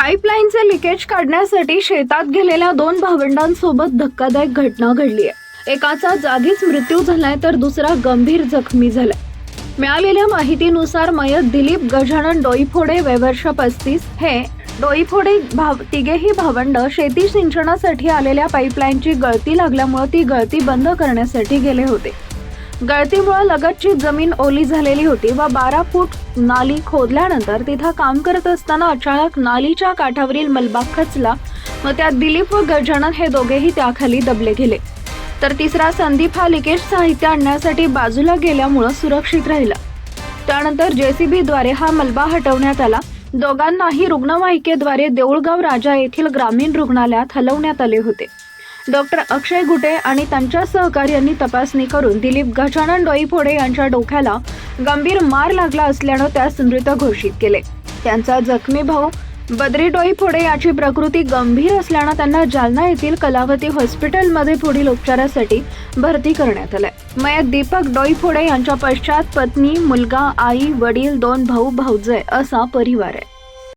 पाईपलाईनचे leakage काढण्यासाठी शेतात गेलेल्या दोन भावंडांसोबत धक्कादायक घटना घडली आहे. एकाचा जागीच मृत्यू झालाय तर दुसरा गंभीर जखमी झालाय. मिळालेल्या माहितीनुसार मयत दिलीप गजानन डोईफोडे वयवर्ष पस्तीस हे डोईफोडे भाव तिघेही भावंड शेती सिंचनासाठी आलेल्या पाईपलाईनची गळती लागल्यामुळे ती गळती बंद करण्यासाठी गेले होते. गळतीमुळे लगतची जमीन ओली झालेली होती व बारा फूट नाली खोदल्यानंतर तिथं काम करत असताना अचानक नालीच्या काठावरील मलबा खचला व त्यात दिलीप व गजानन हे दोघेही त्याखाली दबले गेले. तर तिसरा संदीप हा लिकेज साहित्य आणण्यासाठी बाजूला गेल्यामुळं सुरक्षित राहिला. त्यानंतर जेसीबीद्वारे हा मलबा हटवण्यात आला. दोघांनाही रुग्णवाहिकेद्वारे देऊळगाव राजा येथील ग्रामीण रुग्णालयात हलवण्यात आले होते. डॉक्टर अक्षय गुटे आणि त्यांच्या सहकार्यांनी तपासणी करून दिलीप गजानन डोईफोडे यांच्या डोक्याला गंभीर मार लागला असल्यानं त्यास मृत घोषित केले. त्यांचा जखमी भाऊ बद्री डोईफोडे याची प्रकृती गंभीर असल्यानं त्यांना जालना येथील कलावती हॉस्पिटलमध्ये पुढील उपचारासाठी भरती करण्यात आलंय. मयत दीपक डोईफोडे यांच्या पश्चात पत्नी मुलगा आई वडील दोन भाऊ भाऊजय असा परिवार आहे.